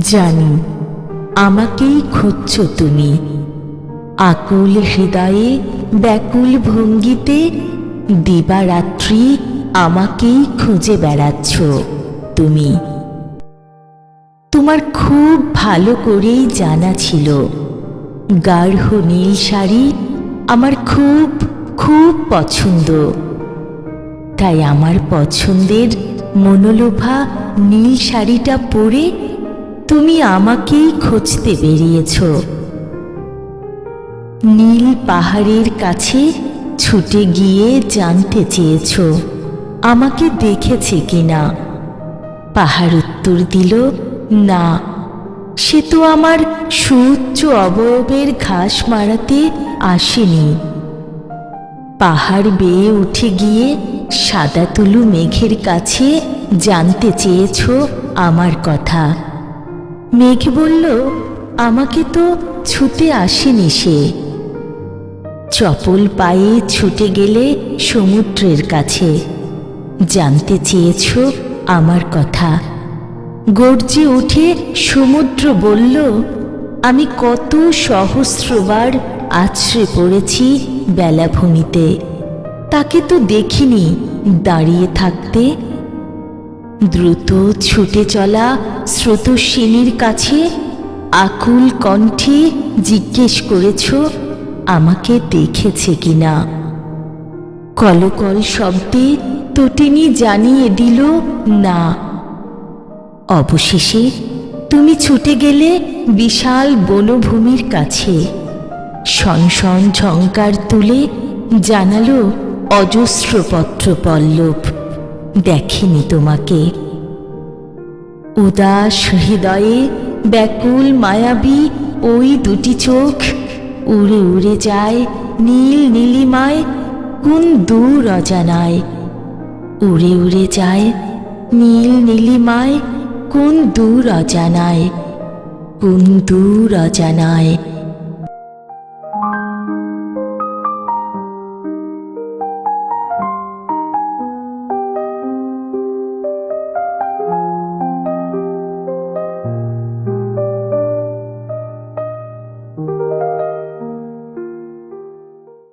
জানি, আমাকেই খুঁজছ তুমি। আকুল হৃদয়ে, ব্যাকুল ভঙ্গিতে, দিবারাত্রি আমাকেই খুঁজে বেড়াচ্ছ তুমি। তোমার খুব ভালো করেই জানা ছিল। গাঢ় নীল শাড়ি আমার খুব খুব পছন্দ। তাই আমার পছন্দের মনোলোভা নীল শাড়িটা পরে তুমি আমাকেই খুঁজতে বেরিয়েছ। নীল পাহাড়ের কাছে ছুটে গিয়ে জানতে চেয়েছ, আমাকে দেখেছে কিনা। পাহাড় উত্তর দিল, না। সে তো আমার সুউচ্চ অবয়বের ঘাস মারাতে আসেনি। পাহাড় বেয়ে উঠে গিয়ে সাদা তুলু মেঘের কাছে জানতে চেয়েছ আমার কথা। মেঘ বলল, আমাকে তো ছুতে আসেনি সে। চপল পায়ে ছুটে গেলে সমুদ্রের কাছে। জানতে চেয়েছ আমার কথা? গর্জে উঠে সমুদ্র বলল, আমি কত সহস্রবার আছড়ে পড়েছি বেলাভূমিতে। তাকে তো দেখিনি দাঁড়িয়ে থাকতে দ্রুত ছুটে চলা স্রোতস্বিনীর কাছে আকুল কণ্ঠে জিজ্ঞেস করেছ, আমাকে দেখেছে কিনা? কলকল শব্দে তটিনী জানিয়ে দিল, না। অবশেষে তুমি ছুটে গেলে বিশাল বনভূমির কাছে। শনশন ঝঙ্কার তুলে জানালো অজস্র পত্র পল্লব দেখেনি তোমাকে। উদাস হৃদয়ে ব্যাকুল, মায়াবী ওই দুটি চোখ উড়ে উড়ে যায় নীল নীলিমায়, কোন দূর অজানায়? উড়ে উড়ে যায় নীল নীলিমায়, কোন দূর অজানায়? কোন দূর অজানায়?